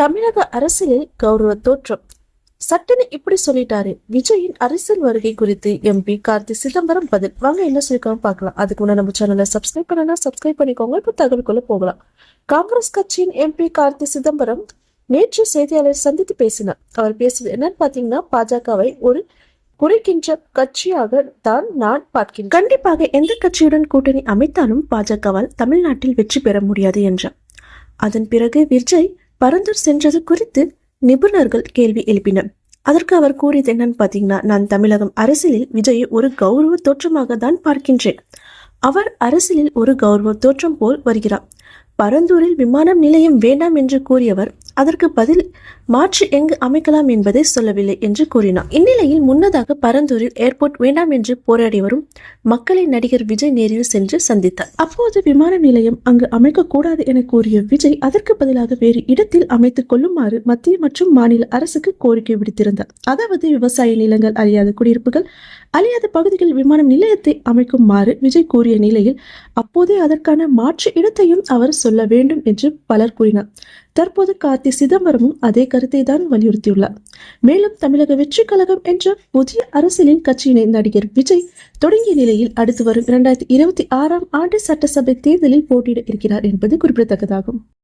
தமிழக அரசியலில் கௌரவ தோற்றம். சட்டுன்னு இப்படி சொல்லிட்டாரு. விஜயின் அரசியல் வருகை குறித்து எம்பி கார்த்தி சிதம்பரம் பதில். வாங்க என்ன சொல்லிக்கோங்க பார்க்கலாம். அதுக்கு முன்னாடி நம்ம சேனலை சப்ஸ்கிரைப் பண்ணா சப்ஸ்கிரைப் பண்ணிக்கோங்க. இப்போ தகவல்குள்ள போகலாம். காங்கிரஸ் கட்சியின் எம்பி கார்த்தி சிதம்பரம் நேற்று செய்தியாளர் சந்தித்து பேசினார். அவர் பேசுவது என்னன்னு பாத்தீங்கன்னா பாஜகவை ஒரு குறைக்கின்ற கட்சியாக தான் நான் பார்க்கிறேன். கண்டிப்பாக எந்த கட்சியுடன் கூட்டணி அமைத்தாலும் பாஜகவால் தமிழ்நாட்டில் வெற்றி பெற முடியாது என்றார். அதன் பிறகு விஜய் பரந்தூர் சென்றது குறித்து நிபுணர்கள் கேள்வி எழுப்பினர். அதற்கு அவர் கூறியது என்னன்னு பார்த்தீங்கன்னா நான் தமிழகம் அரசியலில் விஜயை ஒரு கௌரவ தோற்றமாக தான் பார்க்கின்றேன். அவர் அரசியலில் ஒரு கௌரவ தோற்றம் போல் வருகிறார். பரந்தூரில் விமானம் நிலையம் வேண்டாம் என்று கூறியவர் அதற்கு பதில் மாற்று எங்கு அமைக்கலாம் என்பதை சொல்லவில்லை என்று கூறினார். இந்நிலையில் முன்னதாக பரந்தூரில் ஏர்போர்ட் வேண்டாம் என்று போராடி வரும் மக்களை நடிகர் விஜய் நேரில் சென்று சந்தித்தார். அப்போது விமான நிலையம் அங்கு அமைக்கக்கூடாது என கூறிய விஜய் அதற்கு பதிலாக வேறு இடத்தில் அமைத்துக் கொள்ளுமாறு மத்திய மற்றும் மாநில அரசுக்கு கோரிக்கை விடுத்திருந்தார். அதாவது விவசாய நிலங்கள் அழியாத குடியிருப்புகள் அழியாத பகுதிகளில் விமான நிலையத்தை அமைக்குமாறு விஜய் கூறிய நிலையில் அப்போதே அதற்கான மாற்று இடத்தையும் அவர் சொல்ல வேண்டும் என்று பலர் கூறினார். தற்போது கார்த்தி சிதம்பரமும் அதே கருத்தை தான் வலியுறுத்தியுள்ளார். மேலும் தமிழக வெற்றி கழகம் என்ற புதிய அரசியலின் கட்சியினை நடிகர் விஜய் தொடங்கிய நிலையில் அடுத்து வரும் இரண்டாயிரத்தி இருபத்தி ஆறாம் ஆண்டு சட்டசபை தேர்தலில் போட்டியிட இருக்கிறார் என்பது குறிப்பிடத்தக்கதாகும்.